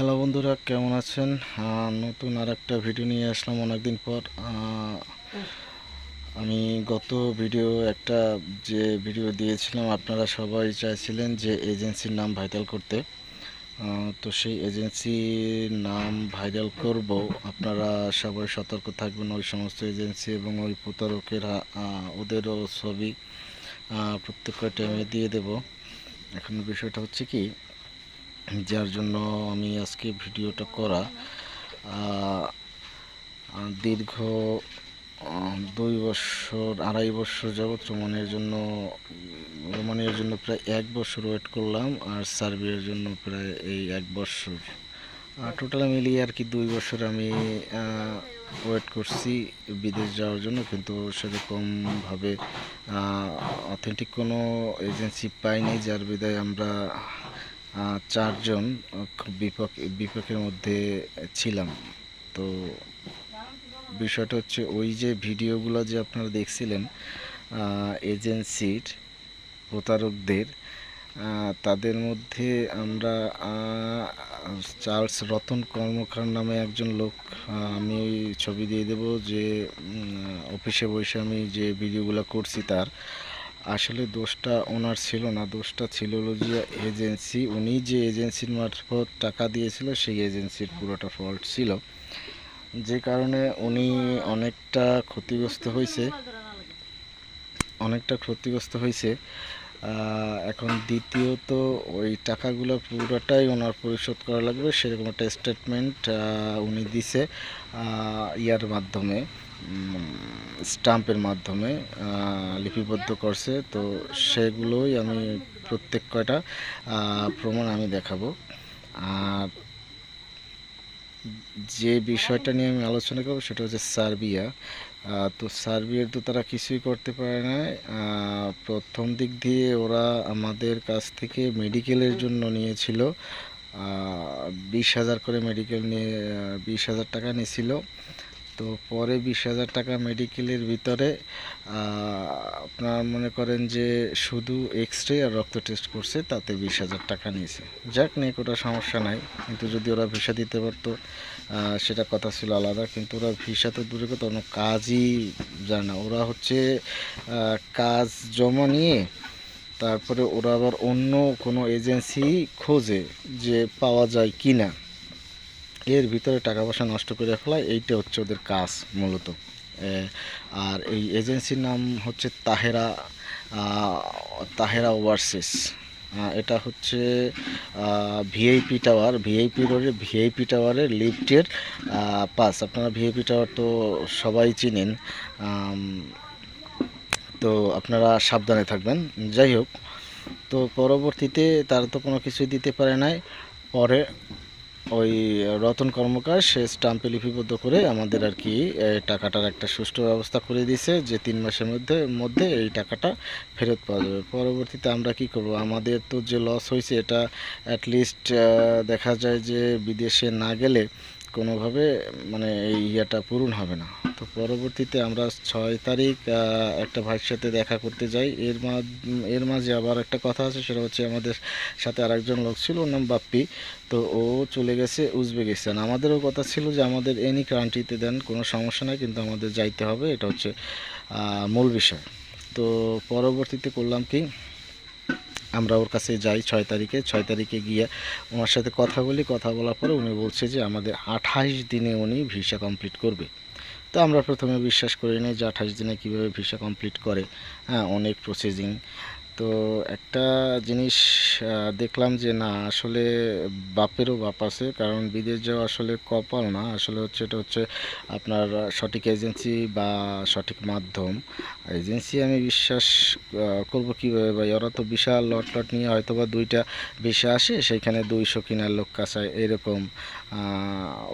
Hello বন্ধুরা কেমন আছেন? নতুন আর একটা ভিডিও নিয়ে আসলাম অনেকদিন পর। আমি গত ভিডিও একটা যে ভিডিও দিয়েছিলাম আপনারা সবাই চাইছিলেন যে এজেন্সির নাম ভাইরাল করতে। তো সেই এজেন্সির নাম ভাইরাল করব। আপনারা সবাই সতর্ক থাকবেন ওই সমস্ত এজেন্সি এবং ওই প্রতারকের ওদেরও ছবি আহ, প্রত্যেক কয়টা আমি দিয়ে দেব। এখন বিষয়টা হচ্ছে কি যার জন্য আমি আজকে ভিডিওটা করা দীর্ঘ দুই বছর, আড়াই বছর যাবৎ রোমানের জন্য, রোমানিয়ার জন্য প্রায় এক বছর ওয়েট করলাম আর সার্বিয়ার জন্য প্রায় এই এক বছর। টোটাল মিলিয়ে আর কি দুই বছর আমি ওয়েট করছি বিদেশ যাওয়ার জন্য, কিন্তু সেরকমভাবে অথেন্টিক কোনো এজেন্সি পাইনি, যার বিদায় আমরা চারজন খুব বিপক, বিপক্ষের মধ্যে ছিলাম। তো বিষয়টা হচ্ছে ওই যে ভিডিওগুলো যে আপনারা দেখছিলেন এজেন্সির প্রতারকদের তাদের মধ্যে আমরা চার্লস রতন কর্মকার নামে একজন লোক আমি ওই ছবি দিয়ে দেব যে অফিসে বসে আমি যে ভিডিওগুলো করছি তার আসলে দোষটা ওনার ছিল না, দোষটা ছিল হলো যে এজেন্সি, উনি যে এজেন্সির মারফত টাকা দিয়েছিল সেই এজেন্সির পুরোটা ফল্ট ছিল। যে কারণে উনি অনেকটা ক্ষতিগ্রস্ত হয়েছে, অনেকটা ক্ষতিগ্রস্ত হয়েছে। এখন দ্বিতীয়ত ওই টাকাগুলো পুরোটাই ওনার পরিশোধ করা লাগবে, সেরকম একটা স্টেটমেন্ট উনি দিছে ইয়ার মাধ্যমে। স্টাম্পের মাধ্যমে লিপিবদ্ধ করছে। তো সেগুলোই আমি প্রত্যেক কয়টা প্রমাণ আমি দেখাবো। আর যে বিষয়টা নিয়ে আমি আলোচনা করব সেটা হচ্ছে সার্বিয়া। তো সার্বিয়ার তো তারা কিছুই করতে পারে না। প্রথম দিক দিয়ে ওরা আমাদের কাছ থেকে মেডিকেলের জন্য নিয়েছিল। বিশ হাজার করে মেডিকেল নিয়ে বিশ হাজার টাকা নিয়েছিল। তো পরে বিশ হাজার টাকা মেডিকেলের ভিতরে আপনার মনে করেন যে শুধু এক্স রে আর রক্ত টেস্ট করছে, তাতে বিশ হাজার টাকা নিয়েছে। যাক, নিয়ে ওটা সমস্যা নাই। কিন্তু যদি ওরা ভিসা দিতে পারতো সেটা কথা ছিল আলাদা। কিন্তু ওরা ভিসা তো দূরে কথা, কোনো কাজই জানে না। ওরা হচ্ছে কাজ জমা নিয়ে, তারপরে ওরা আবার অন্য কোনো এজেন্সি খোঁজে যে পাওয়া যায় কি না এর ভিতরে টাকা পয়সা নষ্ট করে ফেলায়, এইটা হচ্ছে ওদের কাজ মূলত। আর এই এজেন্সির নাম হচ্ছে তাহেরা তাহেরা ওভারসিস। এটা হচ্ছে ভিআইপি টাওয়ার। ভিআইপি রোডের ভিআইপি টাওয়ারের লিফটের পাস। আপনারা ভিআইপি টাওয়ার তো সবাই চিনেন। তো আপনারা সাবধানে থাকবেন। যাই হোক, তো পরবর্তীতে তারা তো কোনো কিছুই দিতে পারে নাই। পরে ওই রতন কর্মকার, সে স্টাম্পে লিপিবদ্ধ করে আমাদের আর কি টাকাটার একটা সুষ্ঠু ব্যবস্থা করে দিয়েছে যে তিন মাসের মধ্যে মধ্যে এই টাকাটা ফেরত পাওয়া যাবে। পরবর্তীতে আমরা কি করব? আমাদের তো যে লস হয়েছে, এটা অ্যাটলিস্ট দেখা যায় যে বিদেশে না গেলে কোনোভাবে মানে এই ইয়েটা পূরণ হবে না। তো পরবর্তীতে আমরা ছয় তারিখ একটা ভাইয়ের সাথে দেখা করতে যাই। এর এর মাঝে আবার একটা কথা আছে, সেটা হচ্ছে আমাদের সাথে আরেকজন লোক ছিল, ওর নাম বাপ্পি। তো ও চলে গেছে উজবেকিস্তান। আমাদেরও কথা ছিল যে আমাদের এনি কান্ট্রিতে দেন, কোনো সমস্যা নাই, কিন্তু আমাদের যাইতে হবে, এটা হচ্ছে মূল বিষয়। তো পরবর্তীতে করলাম কি? আমরা ওর কাছে যাই ছয় তারিখে। ছয় তারিখে গিয়ে ওনার সাথে কথা বলি, কথা বলার পরে উনি বলছে যে আমাদের আঠাশ দিনে উনি ভিসা কমপ্লিট করবে। তো আমরা প্রথমে বিশ্বাস করি নি যে আঠাশ দিনে কীভাবে ভিসা কমপ্লিট করে। হ্যাঁ অনেক প্রসেসিং তো একটা জিনিস দেখলাম যে না, আসলে বাপেরও বাপ আছে। কারণ বিদেশ যাওয়া আসলে কপাল না। আসলে হচ্ছে, এটা হচ্ছে আপনার সঠিক এজেন্সি বা সঠিক মাধ্যম। এজেন্সি আমি বিশ্বাস করব কীভাবে ভাই? ওরা তো বিশাল লট লট নিয়ে হয়তো বা দুইটা ভিসা আসে সেইখানে দুইশো কিনার লোক কাছায় এরকম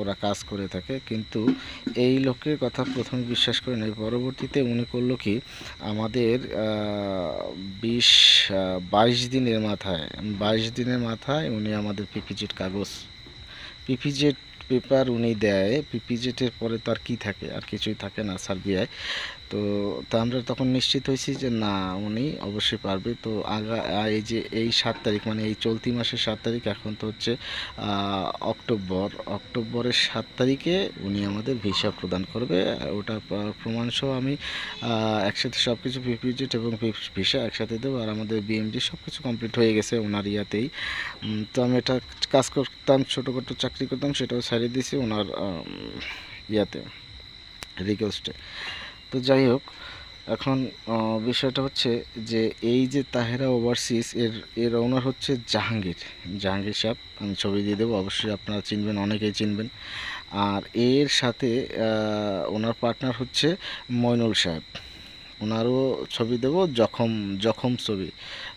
ওরা কাজ করে থাকে। কিন্তু এই লোকের কথা প্রথমে বিশ্বাস করে নাই। পরবর্তীতে উনি করল কি? আমাদের বিশ বাইশ দিনের মাথায়, বাইশ দিনের মাথায় উনি আমাদের পিপিজেড কাগজ পিপিজেড পেপার উনি দেয়, পিপিজেটের পরে তো আর কী থাকে? আর কিছুই থাকে না সার্বিয়ায় তো তা আমরা তখন নিশ্চিত হয়েছি যে না, উনি অবশ্যই পারবে। তো আগা এই যে এই সাত তারিখ মানে এই চলতি মাসের সাত তারিখ, এখন তো হচ্ছে অক্টোবর। অক্টোবরের সাত তারিখে উনি আমাদের ভিসা প্রদান করবে। ওটা প্র- প্রমাণসহ আমি একসাথে সব কিছু পিপিজেট এবং ভিসা একসাথে দেবো। আর আমাদের বিএমডি সব কিছু কমপ্লিট হয়ে গেছে ওনার ইয়াতেই। তো আমি এটা কাজ করতাম, ছোটোখাটো চাকরি করতাম, সেটাও ছাড়িয়ে দিয়েছি ওনার ইয়াতে রিকোয়েস্টে তো যাই হোক, এখন বিষয়টা হচ্ছে যে এই যে তাহেরা ওভারসিস এর এর ওনার হচ্ছে জাহাঙ্গীর। জাহাঙ্গীর সাহেব, আমি ছবি দিয়ে দেবো, অবশ্যই আপনারা চিনবেন, অনেকেই চিনবেন। আর এর সাথে ওনার পার্টনার হচ্ছে ময়নুল সাহেব। ওনারও ছবি দেবো, জখম জখম ছবি।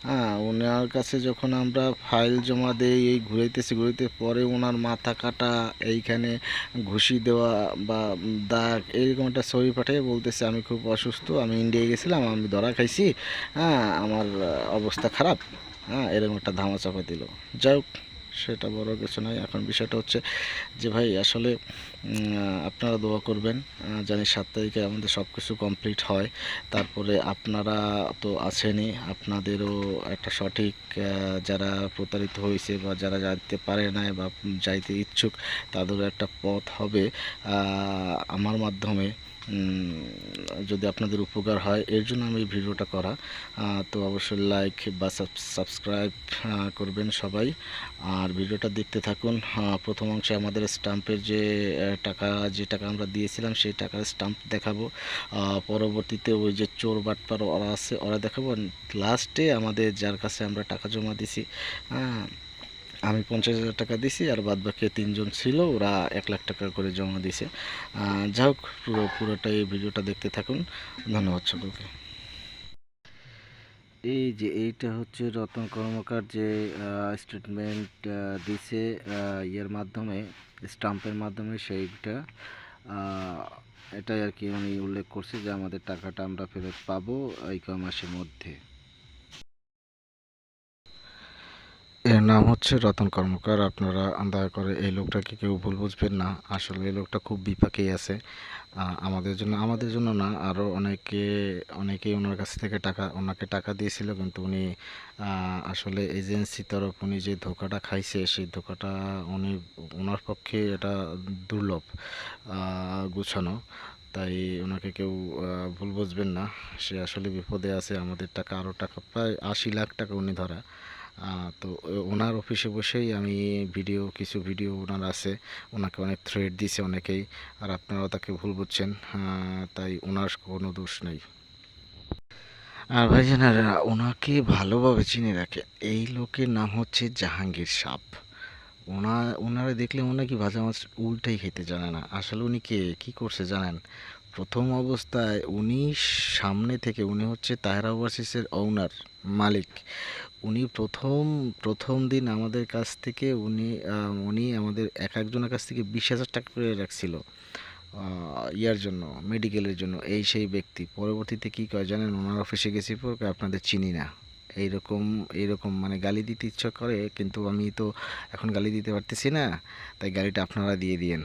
হ্যাঁ ওনার কাছে যখন আমরা ফাইল জমা দেই, এই ঘুরাইতেছি, ঘুরাইতে পরে ওনার মাথা কাটা, এইখানে ঘুষি দেওয়া বা দাগ এইরকম একটা ছবি পাঠিয়ে, বলতেছে, আমি খুব অসুস্থ, আমি ইন্ডিয়ায় গেছিলাম, আমি ধরা খাইছি হ্যাঁ আমার অবস্থা খারাপ। হ্যাঁ এরকম একটা ধামাচাপা দিল। যাই হোক সেটা বড় কিছু নয়। এখন বিষয়টা হচ্ছে যে ভাই, আসলে আপনারা দোয়া করবেন জানি সাত তারিখে আমাদের সব কিছু কমপ্লিট হয়। তারপরে আপনারা তো আছেনই, আপনাদেরও একটা সঠিক যারা প্রতারিত হয়েছে বা যারা যাইতে পারে নাই বা যাইতে ইচ্ছুক, তাদেরও একটা পথ হবে। আমার মাধ্যমে যদি আপনাদের উপকার হয়, এর জন্য আমি ভিডিওটা করা। তো অবশ্যই লাইক বা সাবস্ক্রাইব করবেন সবাই। আর ভিডিওটা দেখতে থাকুন। প্রথম অংশে আমাদের স্টাম্পের যে টাকা যে টাকা আমরা দিয়েছিলাম, সেই টাকার স্টাম্প দেখাবো। পরবর্তীতে ওই যে চোর বাটপার ওরা আছে, ওরা দেখাবো। লাস্টে আমাদের যার কাছে আমরা টাকা জমা দিছি হ্যাঁ আমি পঞ্চাশ হাজার টাকা দিছি আর বাদ বাকি তিনজন ছিল, ওরা এক লাখ টাকা করে জমা দিছে। যাই হোক, পুরো পুরোটা এই ভিডিওটা দেখতে থাকুন। ধন্যবাদ সকলকে। এই যে এইটা হচ্ছে রতন কর্মকার যে স্টেটমেন্ট দিছে ইয়ের মাধ্যমে, স্টাম্পের মাধ্যমে সেইটা। এটাই আর কি উনি উল্লেখ করছে যে আমাদের টাকাটা আমরা ফেরত পাবো এই কয় মাসের মধ্যে। এর নাম হচ্ছে রতন কর্মকার। আপনারা দয়া করে এই লোকটাকে কেউ ভুল বুঝবেন না। আসলে এই লোকটা খুব বিপাকেই আছে। আমাদের জন্য আমাদের জন্য না আরও অনেকে, অনেকেই ওনার কাছ থেকে টাকা, ওনাকে টাকা দিয়েছিল, কিন্তু উনি আসলে এজেন্সি তরফ উনি যে ধোকাটা খাইছে, সেই ধোকাটা উনি, ওনার পক্ষে এটা দুর্লভ গুছানো। তাই ওনাকে কেউ ভুল বুঝবেন না। সে আসলে বিপদে আছে। আমাদের টাকা আরও টাকা, প্রায় আশি লাখ টাকা উনি ধরা। তো ওনার অফিসে বসেই আমি ভিডিও, কিছু ভিডিও ওনার আছে। ওনাকে অনেক থ্রেড দিছে অনেকেই, আর আপনারাও তাকে ভুল বুঝছেন তাই ওনার কোনো দোষ নেই। আর ভাই ভাইজানারা, ওনাকে ভালোভাবে চিনে রাখে এই লোকের নাম হচ্ছে জাহাঙ্গীর সাপ। ওনা, ওনারা দেখলে মনে কি ভাজা মাছ উল্টাই খেতে জানে না। আসলে উনি কে? কী করছে জানেন? প্রথম অবস্থায় উনি সামনে থেকে, উনি হচ্ছে তাহেরা ওভারসিসের ওনার মালিক। উনি প্রথম প্রথম দিন আমাদের কাছ থেকে উনি উনি আমাদের এক একজনের কাছ থেকে বিশ হাজার টাকা করে রাখছিল ইয়ার জন্য, মেডিকেলের জন্য, এই সেই ব্যক্তি। পরবর্তীতে কী করে জানেন, ওনার অফিসে গেছি পর আপনাদের চিনি না। এইরকম এইরকম মানে গালি দিতে ইচ্ছা করে, কিন্তু আমি তো এখন গালি দিতে পারতেছি না, তাই গালিটা আপনারা দিয়ে দিয়েন।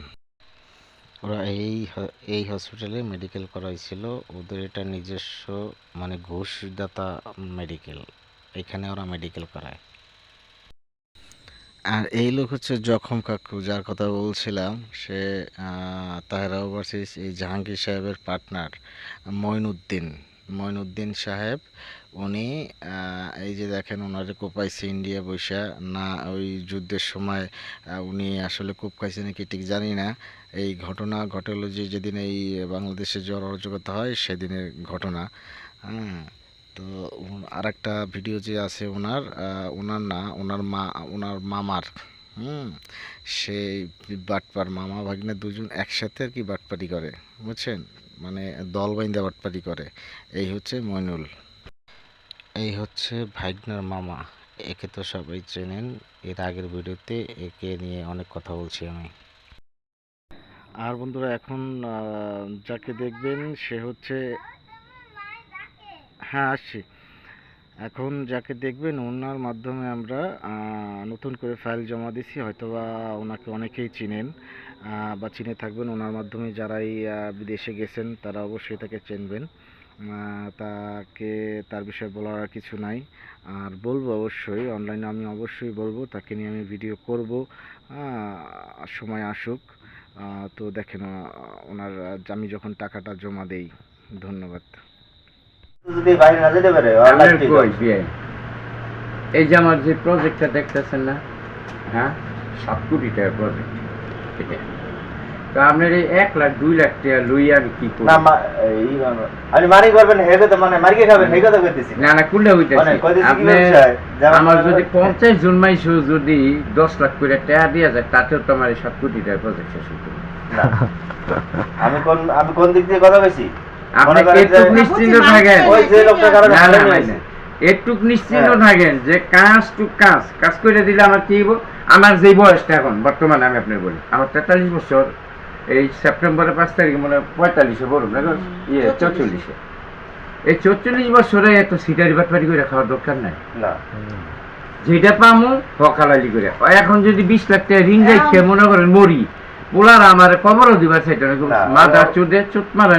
ওরা এই এই হসপিটালে মেডিকেল করাইছিল, ওদের এটা নিজস্ব মানে ঘুষদাতা মেডিকেল এখানে ওরা মেডিকেল করায়। আর এই লোক হচ্ছে জখম কাকু, যার কথা বলছিলাম, সে তাহেরা ওভারসিজ এই জাহাঙ্গীর সাহেবের পার্টনার মঈনুদ্দিন মঈনুদ্দিন সাহেব, উনি এই যে দেখেন ওনার কোপাইছে ইন্ডিয়া বৈশা না, ওই যুদ্ধের সময় উনি আসলে কোপ খাইছে নাকি ঠিক জানি না। এই ঘটনা ঘটল যে যেদিন এই বাংলাদেশে জ্বর অরাজকতা হয়, সেদিনের ঘটনা। হ্যাঁ তো আর একটা ভিডিও যে আছে ওনার ওনার না ওনার মা ওনার মামার, হুম? সেই বাটপার মামা ভাগ্নে দুজন একসাথে আর কি বাটপারি করে, বুঝছেন? মানে দল বাইন্দা বাটপারি করে। এই হচ্ছে মইনুল। এই হচ্ছে ভাগ্নার মামা। একে তো সবাই চেনেন, এর আগের ভিডিওতে একে নিয়ে অনেক কথা বলছি আমি। আর বন্ধুরা এখন যাকে দেখবেন সে হচ্ছে হ্যাঁ আসছি। এখন যাকে দেখবেন ওনার মাধ্যমে আমরা নতুন করে ফাইল জমা দিছি, হয়তোবা ওনাকে অনেকেই চিনেন বা চিনে থাকবেন। ওনার মাধ্যমে যারাই বিদেশে গেছেন, তারা অবশ্যই তাকে চিনবেন। তাকে, তার বিষয়ে বলার আর কিছু নাই। আর বলব অবশ্যই অনলাইনে আমি অবশ্যই বলব, তাকে নিয়ে আমি ভিডিও করব। সময় আসুক। তো দেখেন ওনার, আমি যখন টাকাটা জমা দেই, ধন্যবাদ। যদি বাইরে না যেতে পারে এই যে আমার যে প্রজেক্টটা দেখতেছেন না হ্যাঁ? সাত কোটি টাকার প্রজেক্ট এটা তো আপনার এই এক লাখ দুই লাখ টাকা লই আমি কি করি না আপনি মারি করবেন হে কথা মানে মারিকে খাবেন হে কথা কইতেছি। না না কুলে মানে হইতেছে আপনি আমার যদি পঞ্চাশ জন মাইশ যদি দশ লাখ করে টাকা দিয়ে যায় তাতেও তো আমার এই সাত কোটি টাকার প্রজেক্ট শেষ হইতো আমি কোন আমি কোন দিক দিয়ে কথা কইছি? আপনি করেন একটু নিশ্চিন্ত থাকেন। ওই যে লোকটা কারণে না, ভালো না, নিয়েছে। না। একটু নিশ্চিন্ত। থাকেন যে কাজ টু কাজ। কাজ করে দিলে আমার কি হইব? আমার যে বয়সটা এখন বর্তমানে আমি আপনার বলি আমার তেতাল্লিশ বছর। এই সেপ্টেম্বরের পাঁচ তারিখে মনে হয় পঁয়তাল্লিশে বলুন ইয়ে চৌচল্লিশে। এই চৌচল্লিশ বছরে এত সিটারি বাটপারি করে খাওয়ার দরকার নাই। না। যেটা পামু হকালালি করে। এখন যদি বিশ লাখ টাকা ঋণ রাখতে মনে করেন মরি। পোলার আমার কবরও দিবার সেটা মাদার চোদে চোট মারা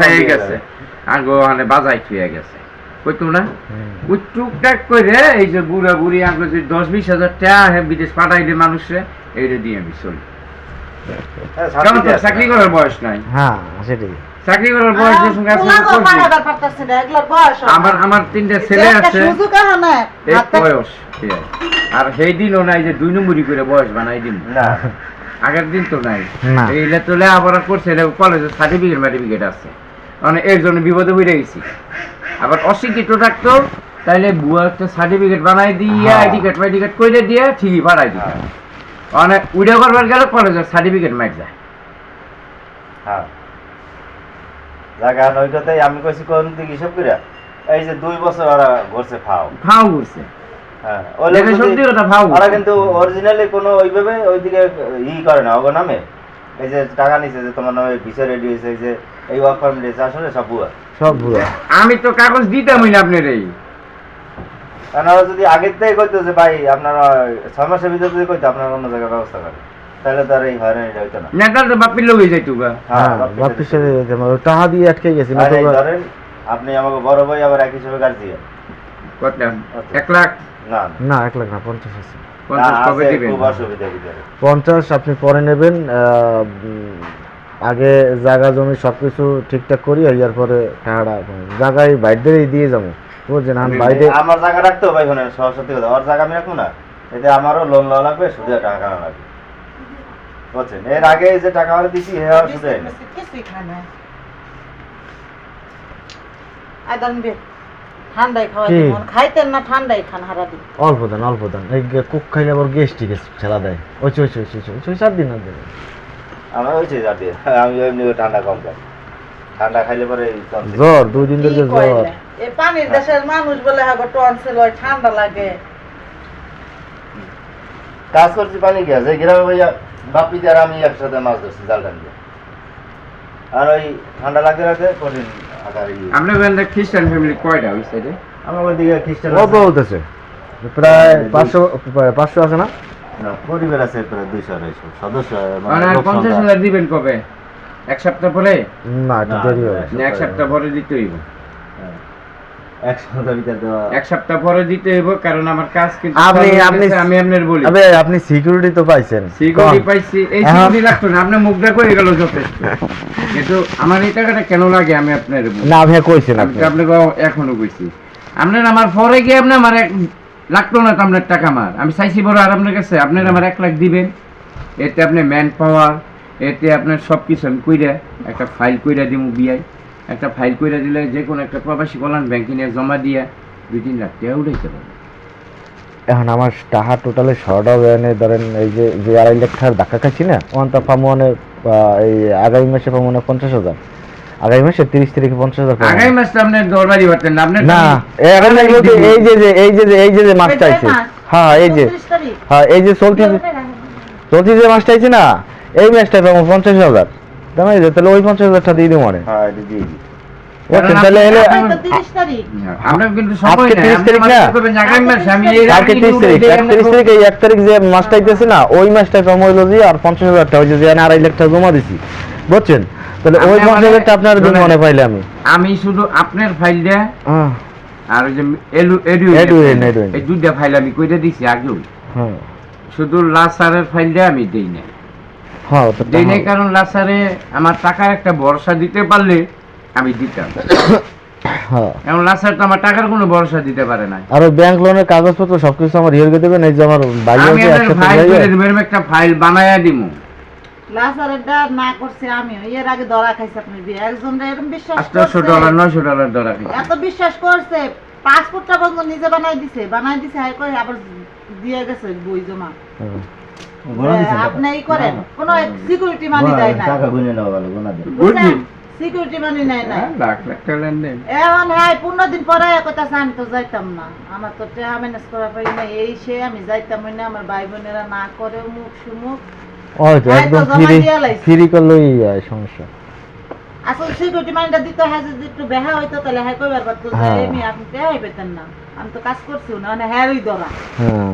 খাইয়ে গেছে। আগে ওখানে বাজাই খেয়ে গেছে। কইতো না? ওই টুকটাক করে এই যে বুড়া বুড়ি আগে যদি দশ বিশ হাজার টাকা বিদেশ পাঠাইলে মানুষে এইটা দিয়ে আমি চলি। কারণ তো চাকরি করার বয়স নাই? হ্যাঁ সেটাই। চাকরি করার বয়স আছে আমার আমার তিনটা ছেলে আছে। এই বয়স এই। আর সেই দিনও নাই যে দুই নম্বরই করে বয়স বানাই দিন না। আগের দিন তো নাই। না। এইলে তো লেখাপড়া করছে এটা কলেজে সার্টিফিকেট মার্টিফিকেট আছে। মানে এর জন্য বিপদে হয়ে গেছি। আবার অশিক্ষিত থাকতো তাইলে বুয়া একটা সার্টিফিকেট বানাই দিয়ে হ্যাঁ। আইডি কার্ড মাইডি কার্ড করে দিয়ে ঠিকই পাঠাই দিত। হ্যাঁ, মানে উইডিও করবার গেলে কলেজের সার্টিফিকেট মাইট যায়। হ্যাঁ। জায়গা ওই আমি কইছি কোন দিক হিসাব করে এই যে দুই বছর ওরা ঘুরছে ফাও। ফাও করছে হ্যাঁ ওই লোক দেখে যদি- সত্যি কথা ফাও ওরা কিন্তু অরিজিনালি কোনো ওইভাবে ওইদিকে ই করে না ওগো নামে। এই যে টাকা নিছে যে তোমার নামে ভিসা রেডি হয়েছে যে এই ওয়ার্ক পারমিট হয়েছে আসলে সব ভুয়া। সব বুড়া আমি তো কাগজ দিতামই না আপনার এই যদি আগের থেকে কইতো যে ভাই আপনারা ছয় মাসের ভিতরে যদি কইতো আপনারা অন্য জায়গায় ব্যবস্থা করেন। তাহলে তো আর এই হয়রানিটা হইতো না। নেতাল তো বাপির লোক হয়ে যাইতো হ্যাঁ সাথে- সাথে টাকা দিয়ে আটকে গেছি আর ধরেন আপনি আমাকে বড় ভাই আবার এক হিসেবে গার্জিয়ান। কত? আচ্ছা। এক লাখ? না না এক লাখ না পঞ্চাশ আছে। পঞ্চাশ আপনি পরে নেবেন আগে জায়গা জমি সব কিছু ঠিকঠাক করি ইয়ার পরে টাকাটা জায়গায় বাইরে দিয়ে যাব। বুঝছেন? আমি বাইরে আমার জায়গা রাখতেও ভাই শোনেন সরস্বতী কথা ওর জায়গা আমি রাখব না। এতে আমারও লোন লওয়া লাগবে সুদে টাকা কাটা লাগবে। বুঝছেন? এর আগে যে টাকা আমরা দিছি হে আর সুদে ঠান্ডাই খাওয়া কি? দিন খাইতেন না ঠান্ডাই খান হারা দিন অল্প দেন অল্প দেন। এই গে- কুক খাইলে আবার গেস্ট ছেলা দেয়। ওই ওই ওই ওই ওই চার দিন আর দেবে। আমার হয়েছে যা আমি এমনি ঠান্ডা কম খাই। ঠান্ডা খাইলে পরে এই তন্ত্রে। জ্বর দুই দিন ধরে কি জ্বর। কইলে? এই পানির দেশের মানুষ বলে হাগো টনসিল হয় ঠান্ডা লাগে। কাজ করছি পানি কি আছে গ্রামে ভাইয়া বাপিতে আর আমি একসাথে মাছ ধরছি জাল টান দিয়ে। আর ওই ঠান্ডা লাগতে লাগতে কঠিন। আপনার খ্রিস্টান ফ্যামিলি কয়টা ওই সাইডে আমার ওইদিকে খ্রিস্টান কত আছে। প্রায় পাঁচশো পাঁচশো আছে না? না, পরিবার আছে প্রায় দুইশো আড়াইশো সদস্য মানে মানে পঞ্চাশ হাজার দিবেন কবে? এক সপ্তাহ পরে? না দেরি হবে। এক সপ্তাহ পরে দিতে হইব। হ্যাঁ। এক সপ্তাহ পরে দিতে কারণ আমার কাজ কিন্তু আপনি- আপনি- আমি আপনার বলি। আবে আপনি সিকিউরিটি তো পাইছেন। সিকিউরিটি পাইছি। এই সিকিউরিটি লাগতো না আপনার মুখটা করে গেল যথেষ্ট? কিন্তু আমার এই টাকাটা কেন লাগে আমি আপনার না ভাইয়া কইছেন আমি আপনি। এখনও কইছি। আপনার আমার পরে গিয়ে আপনি আমার এক লাগতো না তো আপনার টাকা আমার। আমি চাইছি বড় আর আপনার কাছে আপনার আমার এক লাখ দিবেন। এতে আপনি ম্যান পাওয়ার এতে আপনার সব কিছু আমি কইরা একটা ফাইল কইরা দিব বিআই একটা ফাইল করে দিলে যে কোনো একটা প্রবাসী কল্যাণ ব্যাংকে নিয়ে জমা দিয়া দুই তিন লাখ টাকা উঠাইতে পারবে। এখন আমার টাকা টোটালে শর্ট হবে এনে ধরেন এই যে যে আড়াই লাখ টাকার ধাক্কা খাচ্ছি না ওখানটা পাবো মানে এই আগামী মাসে মানে পঞ্চাশ হাজার। আগামী মাসে তিরিশ তারিখে পঞ্চাশ হাজার আগামী মাসটা আপনার দরবারি পারতেন না আপনার না এই মাস যে যে এই যে যে এই যে যে মাস? হ্যাঁ এই যে হ্যাঁ এই যে চলতি চলতি যে মাসটা আছে না এই মাসটা পাবো পঞ্চাশ হাজার। মানে যে তাহলে ওই পঞ্চাশ হাজারটা দিয়ে দেবো মানে হ্যাঁ দিয়ে দিই তাহলে এলে আজকে 30 তারিখ। আমরা কিন্তু সময় আজকে 30 তারিখ না? রাখি তিরিশ তারিখ দিয়ে এক আমরা তিরিশ করব। তারিখ এই এক তারিখ যে মাসটা আইতেছে না ওই মাসটা কম হইল যে আর হাজার টাকা যে আমি আড়াই লাখ টাকা জমা দিছি। বুঝছেন? তাহলে ওই হাজার টাকা আপনার দিন শোনেন। মনে পাইলে আমি। আমি শুধু আপনার ফাইলটা হ্যাঁ। আর ওই যে এলু এডু এডুইন। এই দুইটা ফাইল আমি কইটা দিছি আগেও হ্যাঁ। শুধু লাসারের ফাইলটা আমি দেই না হ্যাঁ দেই নাই হ্যাঁ। কারণ লাসারে আমার টাকার একটা ভরসা দিতে পারলে আমি দিতাম। হ্যাঁ। এখন লাসার তো আমার টাকার কোনো ভরসা দিতে পারে না আর ব্যাংক লোনের কাগজপত্র সবকিছু আমার ইয়ে দেবেন এই যে আমার ভাই আমি আছে আপনার একসাথে ফাইল করে একটা ফাইল বানায়া দিমু। লাসারেরটা না করছে আমিও এর আগে ধরা খাইছে আপনার বিয়ে। একজন এরকম বিশ্বাস আটশো করছে। ডলার নয়শো ডলার দরা এত বিশ্বাস করছে পাসপোর্টটা বন্ধ নিজে বানাই দিছে বানাই দিছে হাই করে আবার দিয়ে গেছে বই জমা। হুম। গোনা দিছেন টাকা? আপনি এই করেন কোনো সিকিউরিটি মানি দেয় না টাকা গুনে নেওয়া গেল গোনা দেন। সিকিউরিটি মানি নেয় না হ্যাঁ, লাখ লাখ টাকা লেনদেন। এখন হ্যাঁ পনেরো দিন পরে কইতাছে আমি তো যাইতাম না। আমার তো টাকা ম্যানেজ করা পারি না এই সে আমি যাইতাম না আমার ভাই বোনেরা না করে মুখ সুমুখ। ওই একদম ফ্রি ফ্রি করলেই যায় সমস্যা। আসলে সিকিউরিটি মানিটা দিতে হয় যদি একটু বেহা হইতো তাহলে হ্যাঁ কইবার পারতো যে হ্যাঁ। আমি আপনি টাকাই পেতেন না। আমি তো কাজ করছি না মানে হ্যাঁ ওই ধরা। হ্যাঁ।